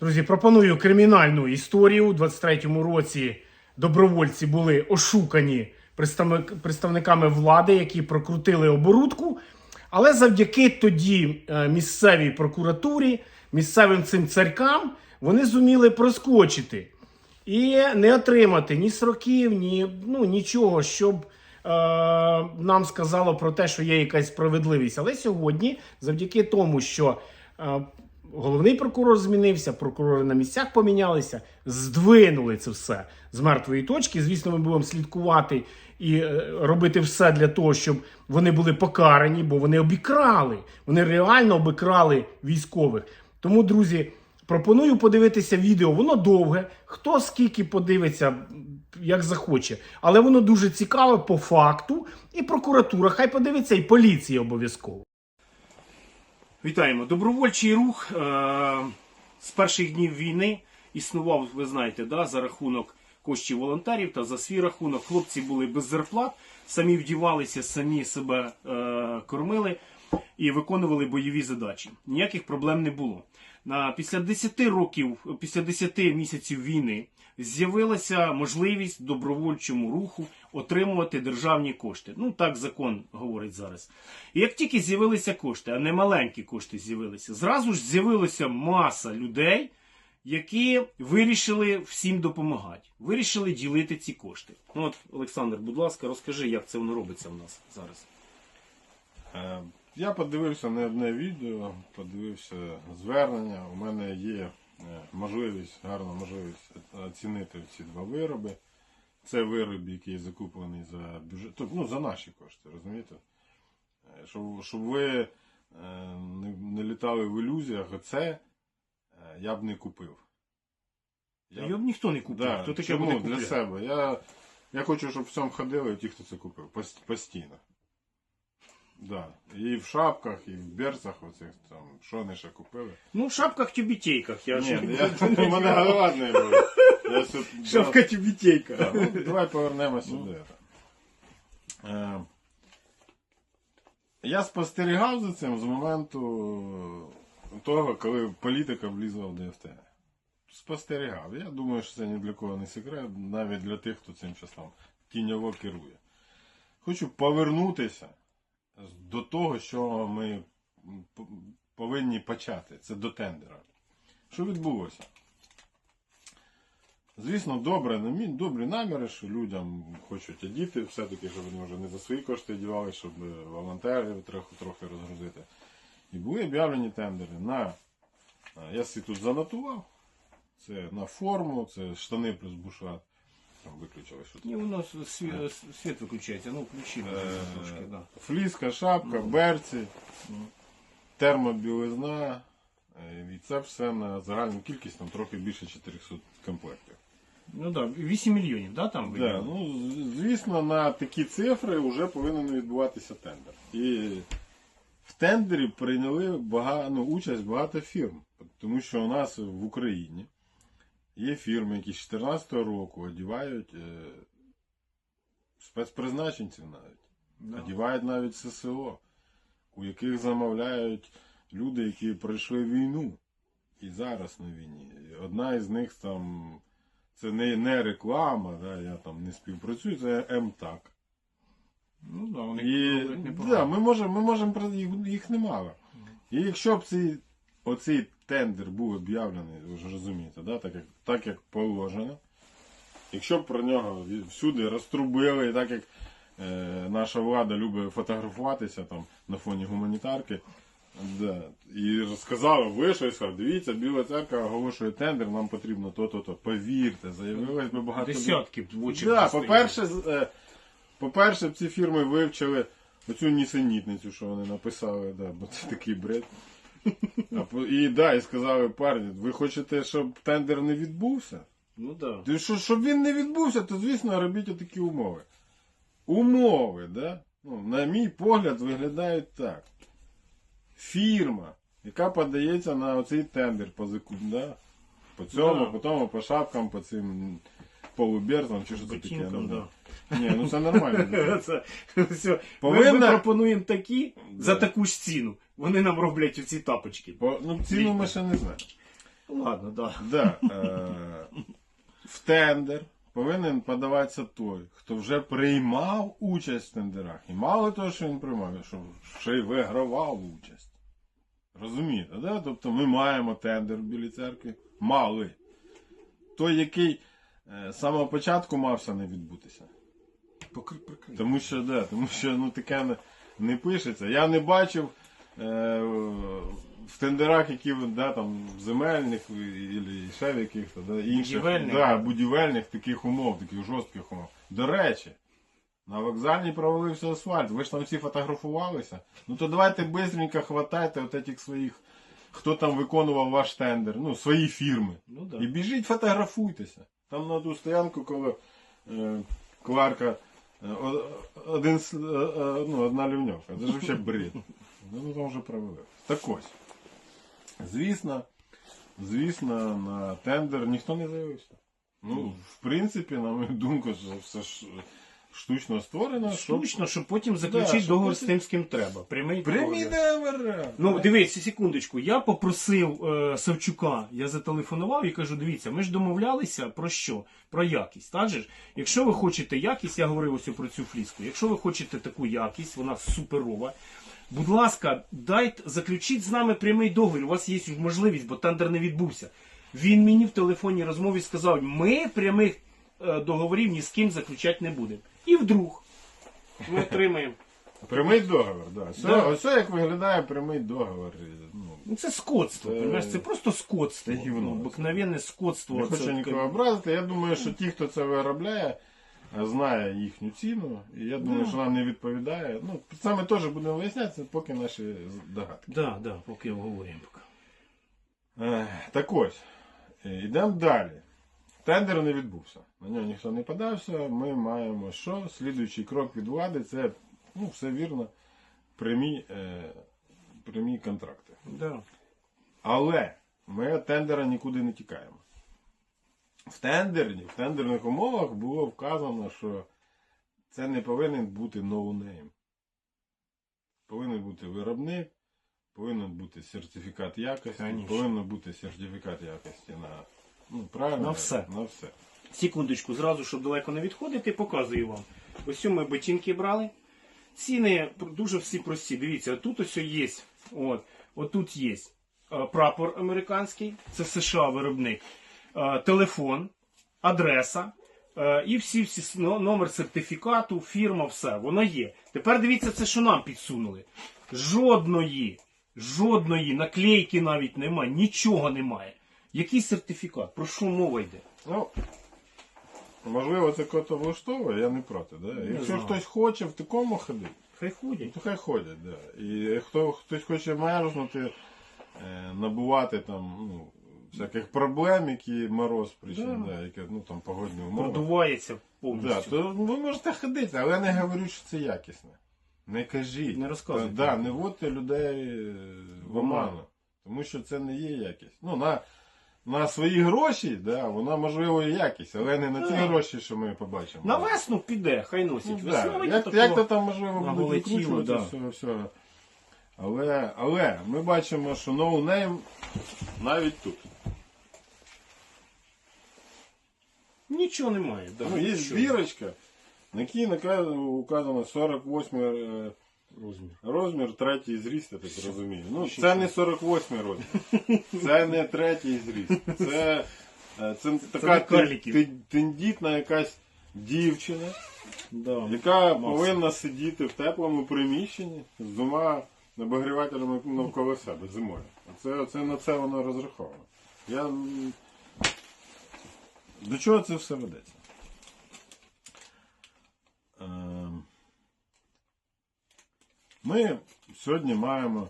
Друзі, пропоную кримінальну історію. У 23-му році добровольці були ошукані представниками влади, які прокрутили оборудку. Але завдяки тоді е, місцевій прокуратурі, місцевим цим царькам, вони зуміли проскочити і не отримати ні сроків, ні ну, нічого, щоб е, нам сказало про те, що є якась справедливість. Але сьогодні, завдяки тому, що е, головний прокурор змінився, прокурори на місцях помінялися, здвинули це все з мертвої точки. Звісно, ми будемо слідкувати і е, робити все для того, щоб вони були покарані, бо вони обікрали. Вони реально обікрали військових. Тому, друзі, пропоную подивитися відео. Воно довге. Хто скільки подивиться, як захоче. Але воно дуже цікаве по факту. І прокуратура, хай подивиться, і поліція обов'язково. Вітаємо. Добровольчий рух е- з перших днів війни існував, ви знаєте, да, за рахунок коштів волонтерів та за свій рахунок. Хлопці були без зарплат, самі вдівалися, самі себе е- кормили і виконували бойові задачі. Ніяких проблем не було. На, після 10 років, після 10 місяців війни з'явилася можливість добровольчому руху отримувати державні кошти. Ну так закон говорить зараз. І як тільки з'явилися кошти, а не маленькі кошти з'явилися, зразу ж з'явилася маса людей, які вирішили всім допомагати, вирішили ділити ці кошти. Ну от, Олександр, будь ласка, розкажи, як це воно робиться в нас зараз. Е, Я подивився не одне відео, подивився звернення. У мене є можливість, гарна можливість оцінити ці два вироби. Це вироб, який закуплений за бюджет, тобто, ну, за наші кошти, розумієте? Е, Щоб, щоб ви е, не, не літали в ілюзіях, оце е, я б не купив. Його б ніхто не купив. Да, Хто таке чому? для себе. Я, я хочу, щоб в цьому ходили ті, хто це купив. Пост- Постійно. Да. І в шапках, і в берцах оцих там, що вони ще купили. Ну, в шапках тюбітейках. Я Ні, я, у мене голова не буде. Я тут, Шапка тюбітейка. Так, ну, давай повернемо сюди. Е, я спостерігав за цим з моменту того, коли політика влізла в ДФТ. Спостерігав. Я думаю, що це ні для кого не секрет, навіть для тих, хто цим часом тіньово керує. Хочу повернутися до того, що ми повинні почати. Це до тендера. Що відбулося? Звісно, добре, добрі наміри, що людям хочуть одіти, все-таки, щоб вони вже не за свої кошти одягали, щоб е, волонтерів трохи, трохи розгрузити. І були об'явлені тендери на, е, я собі тут занотував, це на форму, це штани плюс бушлат. Виключили що Ні, воно с- сві- світ виключається. Ну, включи Е, трошки, да. Фліска, шапка, берці, термобілизна. е, І це все на загальну кількість там трохи більше 400 комплектів. Ну так, да, 8 мільйонів, да, там Да, ну, звісно, на такі цифри вже повинен відбуватися тендер. І в тендері прийняли бага, ну, участь багато фірм. Тому що у нас в Україні є фірми, які з 2014 року одівають е, спецпризначенців навіть. Да. Одівають навіть ССО, у яких замовляють люди, які пройшли війну і зараз на війні. Одна із них там, це не, не реклама, да, я там не співпрацюю, це МТАК. Ну да, вони І да, ми можемо, ми можемо їх, їх немало. І якщо б цей, оцей тендер був об'явлений, ви ж розумієте, да, так, як, так як положено, якщо б про нього всюди розтрубили, і так як е, наша влада любить фотографуватися там на фоні гуманітарки, да, і розказали, вийшов і сказав, дивіться, Біла церква оголошує тендер, нам потрібно то-то, то. Повірте, заявилось би багато. Десятки в очі. Да, по-перше, е, по-перше, ці фірми вивчили оцю нісенітницю, що вони написали, да, бо це такий бред. А, і да, і сказали, парні, ви хочете, щоб тендер не відбувся? Ну да. Ти що, щоб він не відбувся, то звісно робіть отакі умови. Умови, да? Ну, на мій погляд, виглядають так. Фірма, яка подається на оцей тендер по закуп, да? По цьому, Да. по тому, по шапкам, по цим полуберзам, чи що це таке. Ну, да. Ні, ну це нормально. Це, все. Повинна- Ми, ми пропонуємо такі Да. за таку ж ціну. Вони нам роблять оці тапочки. По, ну, ціну ми ще не знаємо. Ладно, да. Да, е, в тендер повинен подаватися той, хто вже приймав участь в тендерах. І мало того, що він приймав, що ще й вигравав участь. Розумієте, да? Тобто ми маємо тендер в Білій церкві. Мали. Той, який е, з самого початку мався не відбутися. Покри, прикрий. Тому що, да, тому що ну, таке не, не пишеться. Я не бачив в тендерах, які да, там, земельних і ще в яких-то да, інших Будівельних. да, будівельних таких умов, таких жорстких умов. До речі, на вокзальні провалився асфальт. Ви ж там всі фотографувалися. Ну то давайте бистренько хватайте от этих своїх, хто там виконував ваш тендер, ну, свої фірми. Ну да. І біжіть, фотографуйтеся. Там на ту стоянку, коли е, Кларка е, один, е, е, ну, одна лівньовка. Це ж взагалі бред. Ну, там вже провели. Так ось. Звісно, звісно, на тендер ніхто не заявився. Ну, в принципі, на мою думку, що все ж штучно створено. щоб- Штучно, щоб потім Да, заключити щоб договір потім- з тим, з ким треба. Прямий Прямі договір. договори. Ну, дивіться, секундочку. Я попросив е, Савчука, я зателефонував і кажу: дивіться, ми ж домовлялися про що? Про якість. Так же ж? Якщо ви хочете якість, я говорив ось про цю фліску. Якщо ви хочете таку якість, вона суперова. Будь ласка, дайте заключіть з нами прямий договір. У вас є можливість, бо тендер не відбувся. Він мені в телефонній розмові сказав: ми прямих е, договорів ні з ким заключати не будемо. І вдруг ми отримаємо. Прямий договор, да. Ось, Да. як виглядає прямий договор. Ну, Ну це скотство, Це- це просто скотство. Це гівно. Ну, обикновенне скотство. Не Це хочу таке- нікого образити. Я думаю, що ті, хто це виробляє, знає їхню ціну. І я думаю, Да. що нам не відповідає. Ну, саме теж будемо виясняти, поки наші догадки. Да, да, поки обговорюємо поки. Ех, Так ось, е, йдемо далі. Тендер не відбувся. На нього ніхто не подався. Ми маємо що? Слідуючий крок від влади це, ну, все вірно, прямі, е, прямі контракти. Да. Але ми від тендера нікуди не тікаємо. В тендері, в тендерних умовах було вказано, що це не повинен бути ноунейм. Повинен бути виробник, повинен бути сертифікат якості, Конечно. повинен бути сертифікат якості на, ну, правильно? На все. На все. Секундочку, зразу, щоб далеко не відходити, показую вам. Ось ми ботинки брали. Ціни дуже всі прості. Дивіться, тут ось є. От, отут є е, прапор американський, це США виробник, телефон, адреса. е, І всі, всі номер сертифікату, фірма, все, воно є. Тепер дивіться, це що нам підсунули. Жодної, жодної наклейки навіть немає, нічого немає. Який сертифікат? Про що мова йде? Ну, можливо, це кого-то влаштовує, я не проти. Да? Якщо знаю. хтось хоче в такому ходити, Хай ходять. то хай ходять, да. І хто хтось хоче мерзнути, е, набувати там ну, всяких проблем, які мороз причин, Да. да. які, ну там погодні умови. Продувається Да, повністю. то ви можете ходити, але не говоріть, що це якісне. Не кажіть. Не розказуйте. Да, не вводьте людей е, в В оману. оману. Тому що це не є якість. Ну, на, на свої гроші, да, вона можливо і якість, але не на ті Да. гроші, що ми побачимо. На весну піде, хай носить. Ну, да. Весною як, як то там можливо на будуть голе тіло, викручувати да. все, все. Але, але ми бачимо, що ноунейм навіть тут. Нічого немає. Да, Ну, є нічого. збірочка, на якій нака- указано 48 е, розмір. Розмір третій зріст, я так розумію. Ну, це не 48 розмір. Це не третій зріст. Це, е, це така не тен- тендітна якась дівчина, Да. яка повинна сидіти в теплому приміщенні з двома набагрівателями навколо себе зимою. Це, це на це воно розраховано. Я... м, До чого це все ведеться? Ем, Ми сьогодні маємо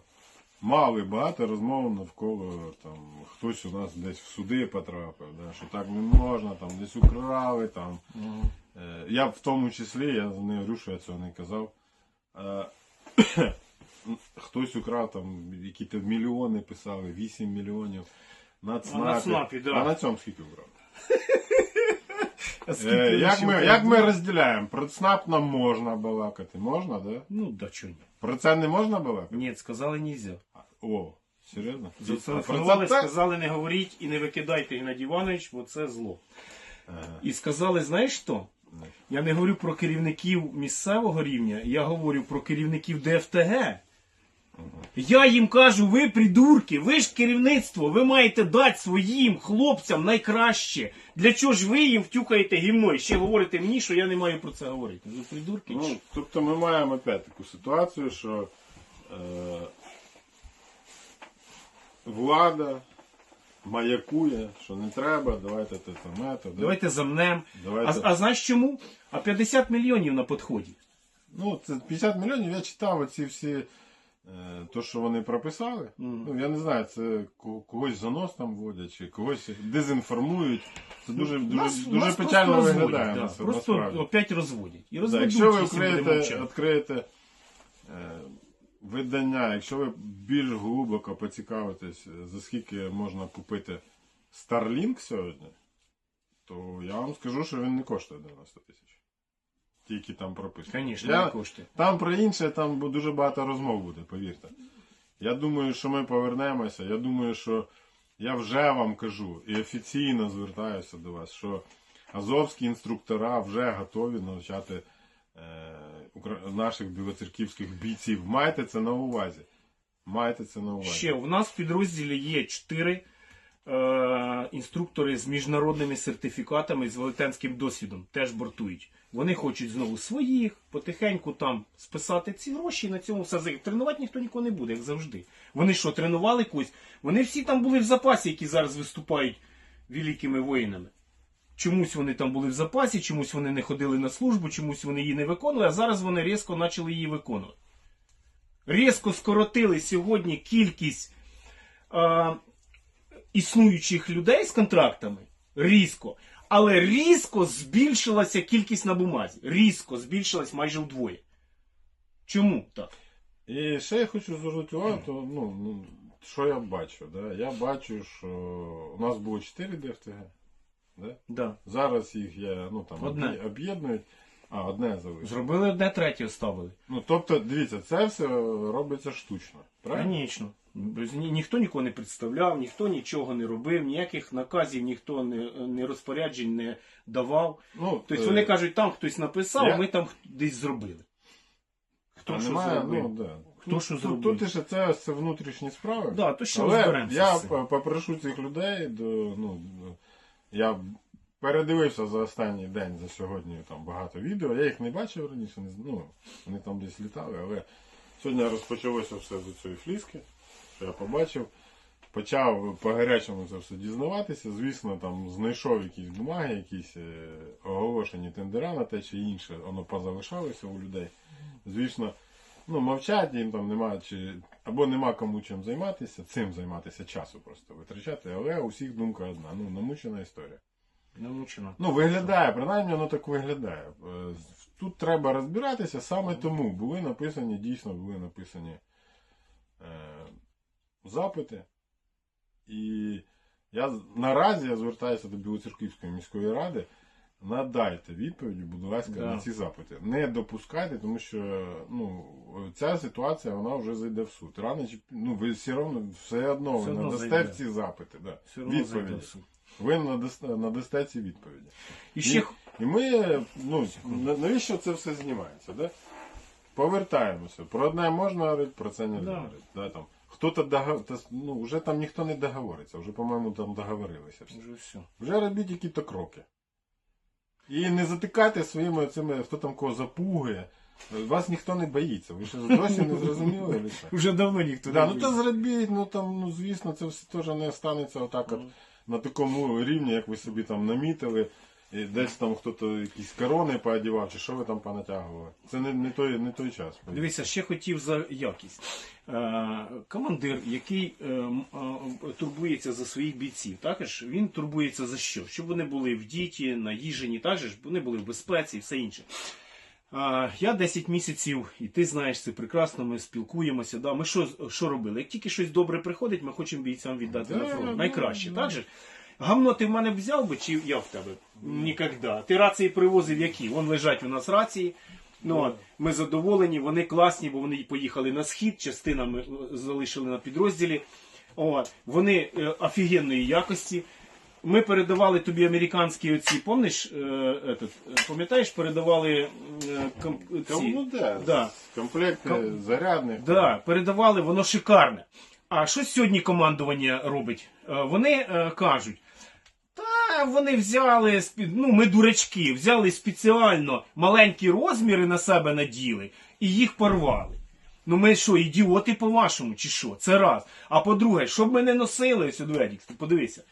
мали багато розмов навколо там хтось у нас десь в суди потрапив, да, що так не можна, там десь украли. Там. Е, Я в тому числі, я не говорю, що я цього не казав. Е, Хтось украв там які то мільйони писали, 8 мільйонів. На ЦНАПі. ЦНАПі, да. а на цьому скільки украв? А скільки як, ми, як ми розділяємо? Про ЦНАП нам можна балакати, можна, да? Ну, да чого ні. Про це не можна балакати? Ні, сказали нельзя. О, Серйозно? Зателефонували, так? сказали, не говоріть і не викидайте Геннадій Іванович, бо це зло. Ага. І сказали, знаєш що? Я не говорю про керівників місцевого рівня, я говорю про керівників ДФТГ. Я їм кажу, ви придурки, ви ж керівництво, ви маєте дати своїм хлопцям найкраще. Для чого ж ви їм втюкаєте гімно і ще говорите мені, що я не маю про це говорити? Ви придурки? чи? Ну, тобто ми маємо опять таку ситуацію, що е, влада маякує, що не треба, давайте те то метод. Давайте замнем. Давайте. А, а знаєш чому? А 50 мільйонів на підході. Ну, це 50 мільйонів, я читав оці всі. Е, То, що вони прописали, Мгм. ну я не знаю, це ко- когось занос там вводять, чи когось дезінформують. Це дуже, дуже, Нас- дуже нас печально виглядає да. це, Просто насправді. опять розводять. І Да, якщо ви відкриєте, відкриєте е, видання, якщо ви більш глибоко поцікавитесь, е, за скільки можна купити Starlink сьогодні, то я вам скажу, що він не коштує 90 тисяч. Тільки там прописано. Звісно, Я- не коштує. Там про інше, там бу- дуже багато розмов буде, повірте. Я думаю, що ми повернемося. Я думаю, що я вже вам кажу і офіційно звертаюся до вас, що азовські інструктора вже готові навчати е, укра- наших білоцерківських бійців. Майте це на увазі. Майте це на увазі. Ще у нас в підрозділі є чотири е, інструктори з міжнародними сертифікатами з велетенським досвідом, теж бортують. Вони хочуть знову своїх, потихеньку там списати ці гроші і на цьому все. Тренувати ніхто нікого не буде, як завжди. Вони що, тренували когось? Вони всі там були в запасі, які зараз виступають великими воїнами. Чомусь вони там були в запасі, чомусь вони не ходили на службу, чомусь вони її не виконували, а зараз вони різко почали її виконувати. Різко скоротили сьогодні кількість е, існуючих людей з контрактами. Різко. Але різко збільшилася кількість на бумазі. Різко збільшилась майже вдвоє. Чому так? І ще я хочу звернути увагу, то, ну, ну, що я бачу. Да? Я бачу, що у нас було 4 ДФТГ. Да? Да. Зараз їх є, ну там Одне. об'є- об'єднують, а одне залишилось. Зробили одне третє оставили. Ну тобто, дивіться, це все робиться штучно. Правильно? Звісно. Ніхто нікого не представляв, ніхто нічого не робив, ніяких наказів ніхто не, не розпоряджень не давав. Ну, Тобто е, вони кажуть, там хтось написав, я- ми там десь зробили. Хто а що немає, зробив? ну, да. Хто Тут- що зробив? Тут ще це, це внутрішні справи. Да, то ще Але я попрошу цих людей до. Ну, я передивився за останній день, за сьогодні там багато відео. Я їх не бачив раніше, не, ну, вони там десь літали, але сьогодні розпочалося все з цієї фліски, що я побачив. Почав по гарячому це все дізнаватися. Звісно, там знайшов якісь бумаги, якісь е, оголошені тендера на те чи інше, воно позалишалося у людей. Звісно, ну, мовчать, їм там нема чи або нема кому чим займатися, цим займатися часу просто витрачати, але у всіх думка одна. Ну, намучена історія. Намучено. Ну, виглядає, принаймні воно так виглядає. Е, Тут треба розбиратися, саме тому були написані, дійсно були написані е, запити. І я наразі я звертаюся до Білоцерківської міської ради. Надайте відповіді, будь ласка, Да. на ці запити. Не допускайте, тому що ну, ця ситуація вона вже зайде в суд. Рано чи ну, ви все одно все одно Все ви надасте зайде. в ці запити. Да. Все відповіді. в суд. Ви надасте, надасте ці відповіді. І ще І, і ми, ну, навіщо це все знімається? Да? Повертаємося. Про одне можна говорити, про це не да. говорити. Да, там. Хто-то догов... ну, вже там ніхто не договориться, вже, по-моєму, там договорилися всі. вже все. Вже робіть якісь кроки. І не затикайте своїми цими, хто там кого запугує. Вас ніхто не боїться. Ви ще досі не зрозуміли? Вже давно ніхто Да, не ну то зробіть, ну там, ну звісно, це все теж не станеться отак от на такому рівні, як ви собі там намітили, і десь там хтось якісь корони поодівав, чи що ви там понатягували. Це не, не, той, не той час. Дивіться, ще хотів за якість. Е, командир, який е, е, турбується за своїх бійців, також він турбується за що? Щоб вони були в діті, наїжені, так же ж вони були в безпеці і все інше. Я 10 місяців, і ти знаєш це прекрасно, ми спілкуємося. Да? Ми що, що робили? Як тільки щось добре приходить, ми хочемо бійцям віддати на фронт. Найкраще, так же? Гамно ти в мене взяв би, чи я в тебе? Ніколи. Ти рації привозив які? Вон лежать у нас рації. Ну, от, ми задоволені, вони класні, бо вони поїхали на схід, частина ми е, залишили на підрозділі. О, вони е, офігенної якості. Ми передавали тобі американські оці, помниш, е, этот, е, пам'ятаєш, передавали е, ком, ці, Ну да, Да. комплекти Ком- зарядних. Да, передавали, воно шикарне. А що сьогодні командування робить? Е, Вони е, кажуть. Вони взяли ну, ми дурачки, взяли спеціально маленькі розміри на себе наділи і їх порвали. Ну ми що, ідіоти по-вашому, чи що? Це раз. А по-друге, щоб ми не носили ось Едік, ти подивися.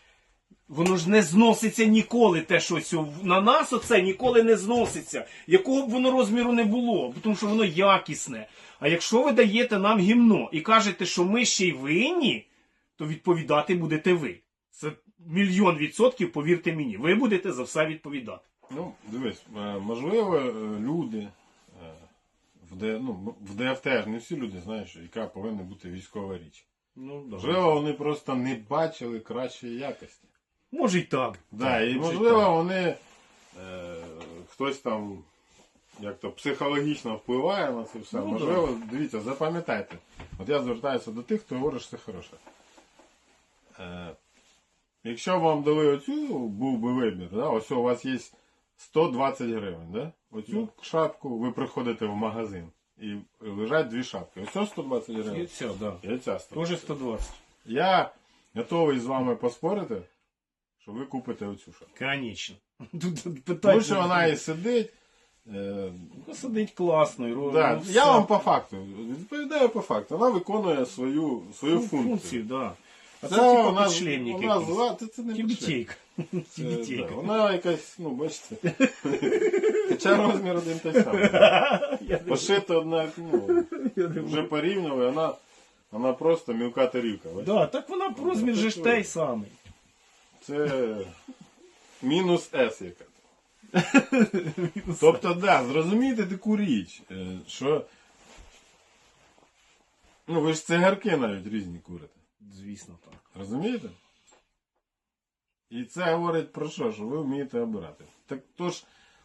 Воно ж не зноситься ніколи, те, що ось на нас оце ніколи не зноситься. Якого б воно розміру не було, тому що воно якісне. А якщо ви даєте нам гімно і кажете, що ми ще й винні, то відповідати будете ви. Мільйон відсотків, повірте мені. Ви будете за все відповідати. Ну, дивись, е, можливо, е, люди е, в, Д, ну, в ДФТ ж не всі люди знають, яка повинна бути військова річ. Ну, Можливо, вони просто не бачили кращої якості. Може й так. Да, Так, і можливо, так. вони е, хтось там як то психологічно впливає на це все. Ну, можливо, дивіться, запам'ятайте. От я звертаюся до тих, хто говорить, що це хороше. Е, якщо вам дали оцю, був би вибір, да? ось у вас є 120 гривень, да? оцю шапку ви приходите в магазин і лежать дві шапки. Ось 120 І гривень. да. І оця 120. Тоже 120. Я готовий з вами поспорити, що ви купите оцю шапку. Конечно. Тому що вона і сидить. Е, Сидить класно. і да, ну, я все. вам по факту відповідаю по факту. Вона виконує свою, свою Ну, функцію. да. А це, типа вона, підшлемник якийсь. це, не. Тібітейка. Це, да, Тібітейка. Вона якась, ну бачите. Хоча розмір один той самий. Я не- Пошити одна, ну, я не вже порівнювали, вона, вона просто мілка тарілка. бачите. Да, так вона розмір же ж той самий. Це мінус S яка. Тобто, да, зрозумійте таку річ, е, що. Ну, ви ж цигарки навіть різні курите. Звісно, так. Розумієте? І це говорить про що? Що ви вмієте обирати. Так тож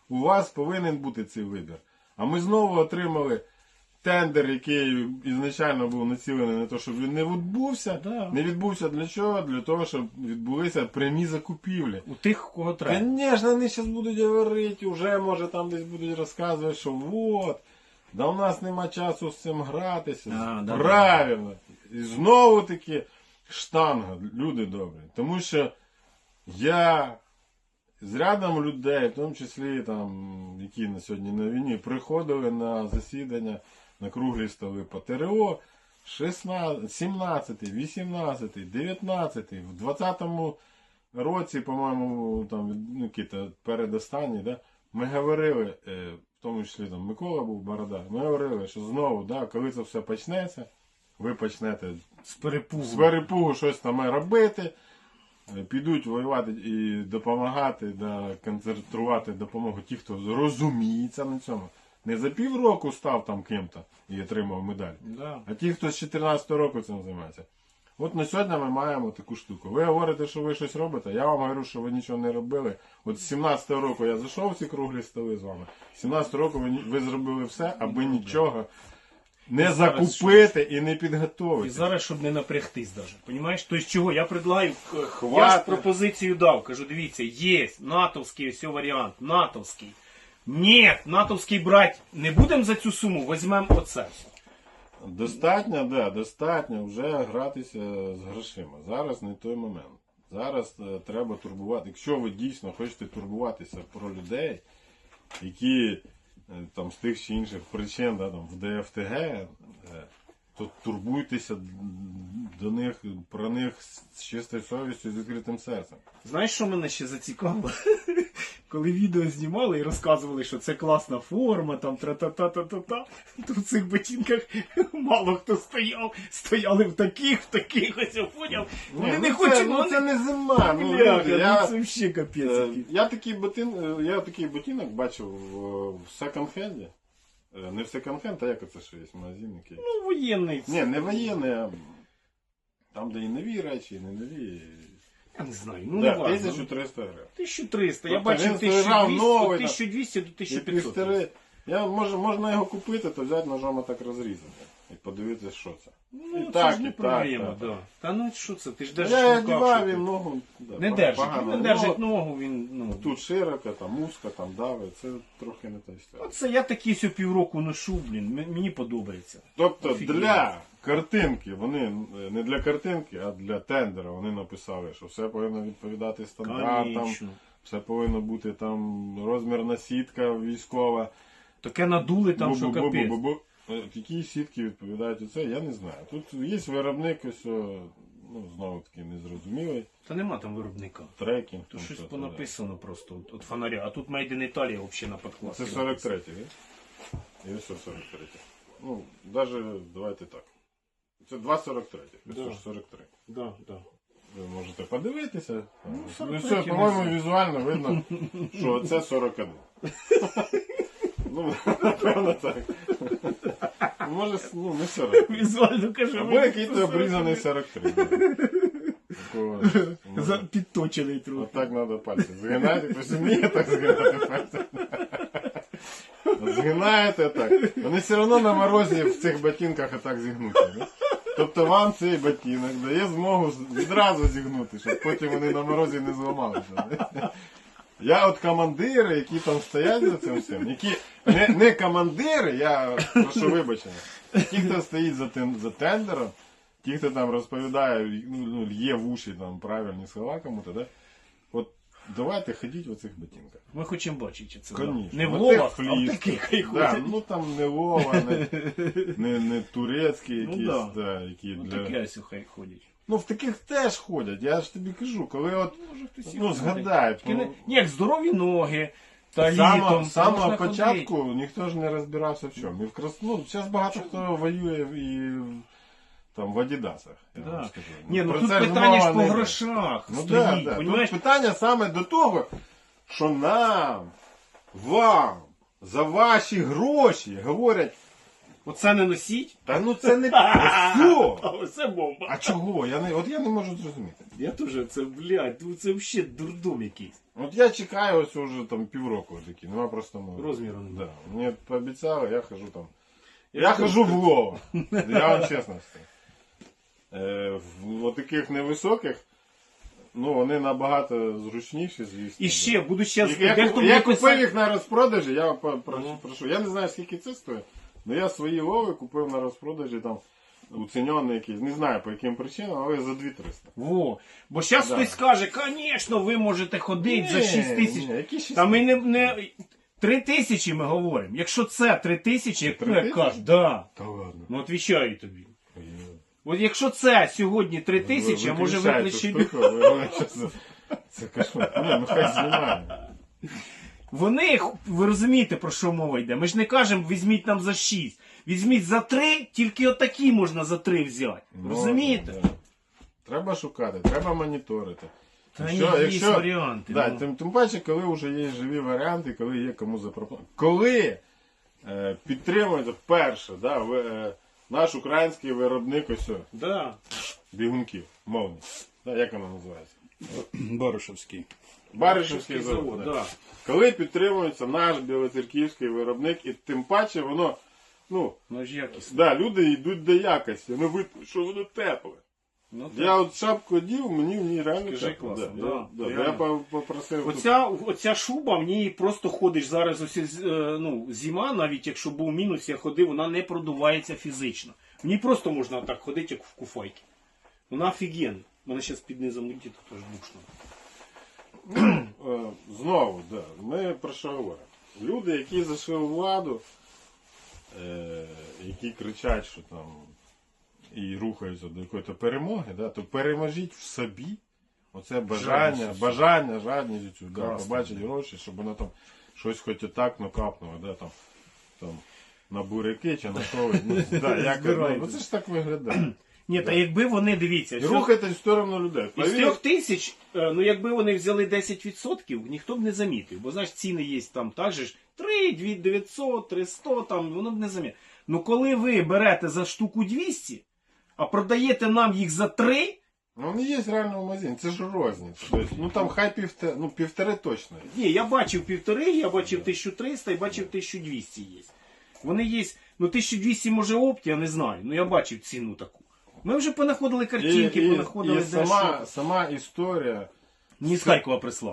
у вас повинен бути цей вибір. А ми знову отримали тендер, який ізначально був націлений на те, щоб він не відбувся. Да. Не відбувся для чого? Для того, щоб відбулися прямі закупівлі. У тих, кого треба. Звісно, вони зараз будуть говорити, вже може там десь будуть розказувати, що от, да у нас нема часу з цим гратися. А, да, Правильно. І знову таки штанга, люди добрі. Тому що я з рядом людей, в тому числі там, які на сьогодні на війні, приходили на засідання на круглі столи по ТРО 16, 17, 18, 19, в 20-му році, по-моєму, там ну, передостанні, да, ми говорили, е, в тому числі там Микола був Борода, ми говорили, що знову, да, коли це все почнеться, ви почнете З перепугу. з перепугу щось там робити, е, підуть воювати і допомагати, да, концентрувати допомогу ті, хто розуміється на цьому. Не за півроку став там ким-то і отримав медаль. Да. А ті, хто з 14 року цим займається. От на сьогодні ми маємо таку штуку. Ви говорите, що ви щось робите, я вам говорю, що ви нічого не робили. От з 17-го року я зайшов в ці круглі столи з вами. З 17 року ви, ви зробили все, аби нічого не закупити і не І підготовити. зараз, щоб не напрягтись даже. Понимаєш? Тобто чого? Я предлагаю, к- я ж Хватить. пропозицію дав. Кажу, дивіться, є натовський ось варіант, натовський. Ні, натовський брать не будемо за цю суму, візьмемо оце. Достатньо, да, достатньо вже гратися з грошима. Зараз не той момент. Зараз е, треба турбувати. Якщо ви дійсно хочете турбуватися про людей, які е, там з тих чи інших причин да, там, в ДФТГ, е, то турбуйтеся до них, про них з чистою совістю з відкритим серцем. Знаєш, що мене ще зацікавило? Коли відео знімали і розказували, що це класна форма, там тра-та-та-та-та-та, то в цих ботинках мало хто стояв, стояли в таких, в таких, ось я поняв. Вони ну не хочуть, ну, вони це не зима. Ну, Бляха, ну я, це взагалі капець. Е. Я такий ботин, е, я такий ботинок бачив в, в секонд-хенді. Е, Не в секонд-хенд, а як це що є магазин який. Ну, воєнний. Ні, не воєнний, а там, де і нові речі, і не нові. Я не знаю, ну не Да, важно. 1300 гривень. 1300, я Тобто бачив він лежав 1200, новий, 1200 до І 1500. півтори. Я, може, можна його купити, то взяти ножом так розрізати. І подивитися, що це. Ну, І це так, ж не і так, проблема, так, да. Та ну що це? Ти ж Я держиш в руках, одіваю, що він ногу да, Не держить, погано. він держить Ну, ногу, він, ну. Тут широко, там музка, там давить, це трохи не та історія. Оце я такий сьо півроку ношу, блін, м- мені подобається. Тобто Офігенно. для картинки, вони е, не для картинки, а для тендера вони написали, що все повинно відповідати стандартам, Конечно. все повинно бути там розмірна сітка військова. Таке надули там, що капець. Які сітки відповідають оце, я не знаю. Тут є виробник, ось, о, ну, знову таки, незрозумілий. Та нема там виробника. Трекінг. Тут там щось що це, понаписано просто от, от фонаря, а тут Made in Italia взагалі на да. подкладці. Це 43-й, так? І ось 43 Ну, навіть давайте так. Це 2,43. Да. Це 43. Да, да. Ви можете подивитися. Ну, Ну, 43 все, по-моєму, візуально видно, що це 41. Ну, напевно так. Може, ну, не 40. Візуально кажу. Або який-то обрізаний 43. да. Такого, За може, підточений трохи. Отак треба пальці згинати, хтось вміє так згинати пальці. Згинаєте так. Вони все одно на морозі в цих ботинках отак зігнуться. Да? Тобто вам цей ботинок дає змогу з- відразу зігнути, щоб потім вони на морозі не зламалися. да? Я от командири, які там стоять за цим всім, які не, не командири, я прошу вибачення. Ті, хто стоїть за, тен, за тендером, ті, хто там розповідає, ну, ну, лє в уші там правильні слова кому-то, да? От давайте ходіть в оцих ботинках. Ми хочемо бачити це. Конечно. Не в ловах, а в таких Да, ходять. ну там не Вова, не, не, не турецькі Ну, якісь, да. да, які Ну для. таке ось хай ходять. Ну в таких теж ходять, я ж тобі кажу, коли от Може хтось і ну, ходить. згадай, Тільки не- ну, Ні, як здорові ноги, та літом. з самого можна початку ходити. ніхто ж не розбирався в чому. І в крас... ну, зараз багато хто воює і в- там в Адідасах. Я Да. вам скажу. Ні, ну Про тут це питання ж по не йде. грошах Ну да, да. понімаєш? Тут питання саме до того, що нам, вам, за ваші гроші говорять, Оце не носіть. та ну це не все. А оце бомба. А чого? Я не, от я не можу зрозуміти. Я теж, це, блядь, ну це взагалі дурдом якийсь. От я чекаю ось уже там півроку такі, нема просто мови. Розміру нема. Да. Мені пообіцяли, я хожу там. Я, Я хожу в Лово. Я вам чесно скажу. Е, в от таких невисоких, ну вони набагато зручніші, звісно. І ще, буду ще, Я, я, дехто я купив їх на розпродажі, я по- прошу, прошу. Я не знаю, скільки це стоїть, але я свої лови купив на розпродажі там уціньований якийсь, не знаю по яким причинам, але за 2300. Во. Бо зараз Да. хтось скаже, звісно, ви можете ходити за 6 тисяч. Ні, які 6 Та ми не, не 3 тисячі ми говоримо. Якщо це 3 тисячі, як Три тисячі? да. Та ладно. Ну відвічаю тобі. От якщо це сьогодні 3 тисячі, а може виключити. Це кошмар. Ні, ну хай знімає. Вони, ви розумієте, про що мова йде. Ми ж не кажемо, візьміть нам за 6. Візьміть за 3, тільки отакі можна за 3 взяти. Ну, Розумієте? да. Треба шукати, треба моніторити. Та ні, є якщо- варіанти. Да, ну. тим, тим паче, коли вже є живі варіанти, коли є кому запропонувати. Коли е, підтримується вперше да, в, е, наш український виробник ось Да. бігунків, мовний. Да, як воно називається? Баришевський. Баришівський завод. да. Коли підтримується наш білоцерківський виробник, і тим паче воно, ну, Ну ж якісно. да, люди йдуть до якості, ну видно, що воно тепле. Ну, Я от шапку одів, мені в ній реально Скажи, тепло. класно, да, да, я, да, реально. я по- попросив. тут- Оця, оця шуба, мені її просто ходиш зараз, ось, е, ну, зима, навіть якщо був мінус, я ходив, вона не продувається фізично. Мені просто можна так ходити, як в куфайки. Вона офігенна. У мене зараз під низом летить, то теж душно. Е, Знову, да. Ми про що говоримо? Люди, які зайшли у владу, е, які кричать, що там і рухаються до якоїсь перемоги, да, то переможіть в собі оце бажання, Жадність. бажання, жадність цю, да, побачити гроші, щоб воно там щось хоч і так накапнуло, да, там, там, на буряки чи на що. Ну, да, як, ну, ну, це ж так виглядає. Ні, та якби вони, дивіться, І ось рухайтесь в сторону людей. Із трьох тисяч, е, ну якби вони взяли 10%, ніхто б не замітив. Бо знаєш, ціни є там так же ж 3, 2, 900, 300, там, воно б не замітив. Ну коли ви берете за штуку 200, а продаєте нам їх за 3, Ну, вони є реально в магазині, це ж розниця. Тобто, ну там хай півтори, ну півтори точно. є. ні, я бачив півтори, я бачив 1300 і бачив 1200 є. Вони є, Ну 1200 може опт, я не знаю. Ну я бачив ціну таку. Ми вже понаходили картинки, і, і, понаходили і сама, сама історія Мені з Харкова прислали.